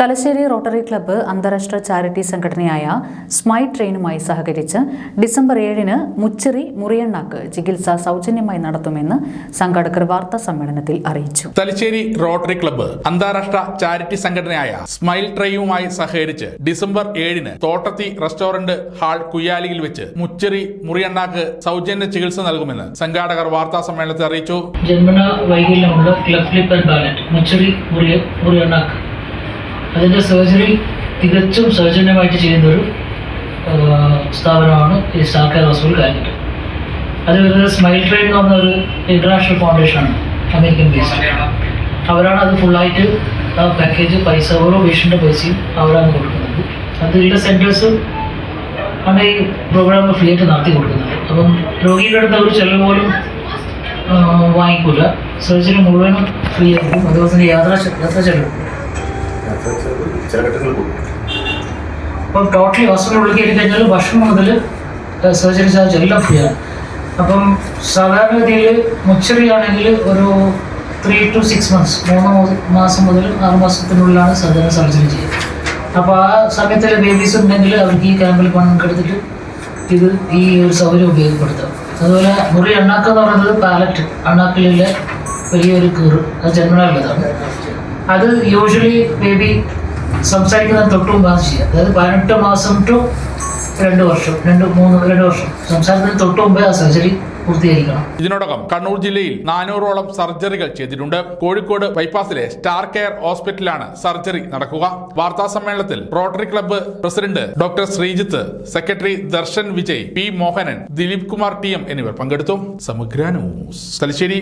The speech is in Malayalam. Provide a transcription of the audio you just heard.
തലശ്ശേരി റോട്ടറി ക്ലബ്ബ് അന്താരാഷ്ട്ര ചാരിറ്റി സംഘടനയായ സ്മൈ ട്രെയിനുമായി സഹകരിച്ച് ഡിസംബർ ഏഴിന് മുച്ചിറി മുറിയണ്ണാക്ക് ചികിത്സ സൗജന്യമായി നടത്തുമെന്ന് സംഘാടകർ വാർത്താ സമ്മേളനത്തിൽ അറിയിച്ചു. തലശ്ശേരി റോട്ടറി ക്ലബ്ബ് അന്താരാഷ്ട്ര ചാരിറ്റി സംഘടനയായ സ്മൈൽ ട്രെയിനുമായി സഹകരിച്ച് ഡിസംബർ ഏഴിന് തോട്ടത്തി റെസ്റ്റോറന്റ് ഹാൾ കുയ്യാലിയിൽ വെച്ച് മുച്ചിറി മുറിയണ്ണാക്ക് സൗജന്യ ചികിത്സ നൽകുമെന്ന് സംഘാടകർ വാർത്താ സമ്മേളനത്തിൽ അറിയിച്ചു. ജന്മന വൈകല്യമുള്ള ക്ലബ് മുച്ചറി മുറിയ മുറിയണ്ണാക്ക്. അതിന്റെ സർജറി തികച്ചും സൗജന്യമായിട്ട് ചെയ്യുന്ന ഒരു സ്ഥാപനമാണ് ഈ സ്റ്റാർ ഹോസ്പിറ്റൽ കാലിക്കറ്റ് അത് വരുന്നത് സ്മൈൽ ട്രെയിൻ എന്ന് പറഞ്ഞ ഒരു ഇന്റർനാഷണൽ ഫൗണ്ടേഷനാണ് അമേരിക്കൻ ബേസ്ഡ് അവരാണ് അത് ഫുള്ളായിട്ട് ആ പാക്കേജ് പൈസ ഓരോ പേഷ്യന്റെ പൈസയും അവരാണ് കൊടുക്കുന്നത്. അതിലുള്ള സെന്റേഴ്സ് ആണ് ഈ പ്രോഗ്രാം ഫ്രീ ആയിട്ട് നടത്തി കൊടുക്കുന്നത്. അപ്പം രോഗിയുടെ അടുത്ത് അവർ ചിലവ് പോലും വാങ്ങിക്കൂല. സർജറി മുഴുവനും ഫ്രീ ആയിരിക്കും. അതുപോലെ തന്നെ യാത്രാ യാത്രാ ചെലവ്. ചില ഘട്ടങ്ങൾ അപ്പം ടോട്ടലി ഹോസ്പിറ്റലിൽ കയറി കഴിഞ്ഞാൽ ഭക്ഷണം മുതൽ സർജറി ചാർജ് എല്ലാം ഫ്രീ ആണ്. അപ്പം സാധാരണഗതിയിൽ മുച്ചറി ആണെങ്കിൽ ഒരു ത്രീ ടു സിക്സ് മന്ത്സ് മൂന്ന് മാസം മുതൽ ആറ് മാസത്തിനുള്ളിലാണ് സാധാരണ സർജറി ചെയ്യുക. അപ്പോൾ ആ സമയത്തിൽ ബേബീസ് ഉണ്ടെങ്കിൽ അവർക്ക് ഈ ക്യാമ്പിൽ പങ്കെടുത്തിട്ട് ഇത് ഈ ഒരു സൗകര്യം ഉപയോഗപ്പെടുത്താം. അതുപോലെ മുറി അണ്ണാക്ക് എന്ന് പറയുന്നത് പാലറ്റ് അണ്ണാക്കിലുള്ള വലിയൊരു കീറ് അത് ജന്മനാലുള്ളതാണ് അത് യൂഷ്വലി ബേബി സംസാരിക്കുന്ന തൊട്ടും മുമ്പാണ് ചെയ്യുക. അതായത് പതിനെട്ട് മാസം ടു രണ്ട് വർഷം രണ്ട് മൂന്ന് രണ്ട് വർഷം. സംസാരത്തിന് തൊട്ടും മുമ്പേ ആ സർജറി ഇതിനോടകം കണ്ണൂർ ജില്ലയിൽ നാനൂറോളം സർജറികൾ ചെയ്തിട്ടുണ്ട്. കോഴിക്കോട് ബൈപ്പാസിലെ സ്റ്റാർ കെയർ ഹോസ്പിറ്റലാണ് സർജറി നടക്കുക. വാർത്താ സമ്മേളനത്തിൽ rotary club president doctor Sreejith secretary Darshan Vijay P Mohanan Dileep Kumar T M എന്നിവർ പങ്കെടുത്തു. സമഗ്ര ന്യൂസ്. തലശ്ശേരി